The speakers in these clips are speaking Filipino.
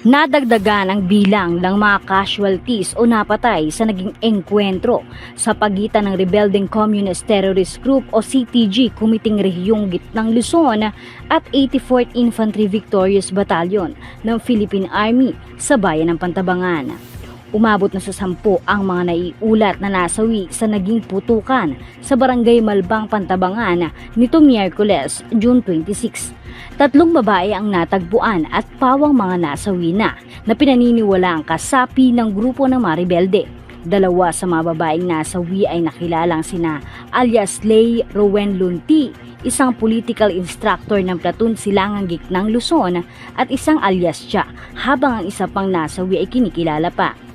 Nadagdagan ang bilang ng mga casualties o napatay sa naging engkwentro sa pagitan ng Rebelding Communist Terrorist Group o CTG Kumiting Rehiyong Gitnang Luzon at 84th Infantry Victorious Battalion ng Philippine Army sa bayan ng Pantabangan. Umabot na sa sampu ang mga naiulat na nasawi sa naging putukan sa Barangay Malbang, Pantabangan nitong Miyerkules, June 26. Tatlong babae ang natagpuan at pawang mga nasawi na na pinaniniwala ang kasapi ng grupo ng mga rebelde. Dalawa sa mga babaeng nasawi ay nakilalang sina alias Lay Rowen Lunti, isang political instructor ng platoon Silangang Giknang Luzon at isang alias siya habang ang isa pang nasawi ay kinikilala pa.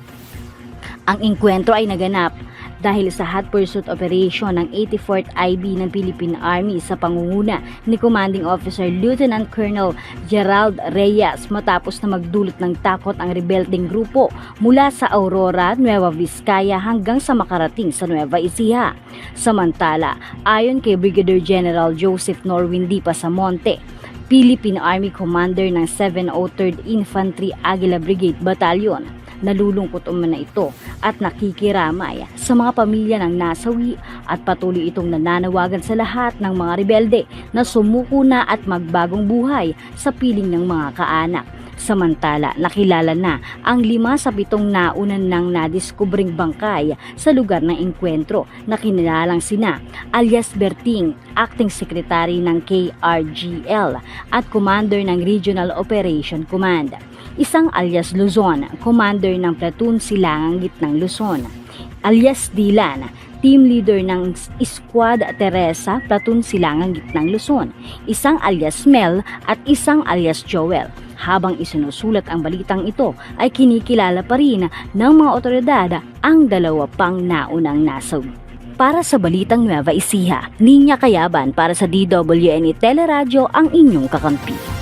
Ang engkwentro ay naganap dahil sa hot pursuit operation ng 84th IB ng Philippine Army sa pangunguna ni Commanding Officer Lieutenant Colonel Gerald Reyes matapos na magdulot ng takot ang rebelding grupo mula sa Aurora, Nueva Vizcaya hanggang sa makarating sa Nueva Ecija. Samantala, ayon kay Brigadier General Joseph Norwin Di Pasamonte, Philippine Army Commander ng 703rd Infantry Aguila Brigade Battalion, nalulungkot umana ito at nakikiramay sa mga pamilya ng nasawi at patuloy itong nananawagan sa lahat ng mga rebelde na sumuko na at magbagong buhay sa piling ng mga kaanak. Samantala, nakilala na ang lima sa pitong naunan ng nadiskubring bangkay sa lugar ng engkwentro na kinilalang sina alias Berting, Acting Secretary ng KRGL at Commander ng Regional Operation Command. Isang alias Luzon, Commander ng Platoon Silangang Gitnang Luzon. Alias Dilan, Team Leader ng Squad Teresa, Platoon Silangang Gitnang Luzon. Isang alias Mel at isang alias Joel. Habang isinusulat ang balitang ito ay kinikilala pa rin ng mga otoridad ang dalawa pang naunang nasawi. Para sa Balitang Nueva Ecija, Ninya Kayaban para sa DWNE Teleradyo ang inyong kakampi.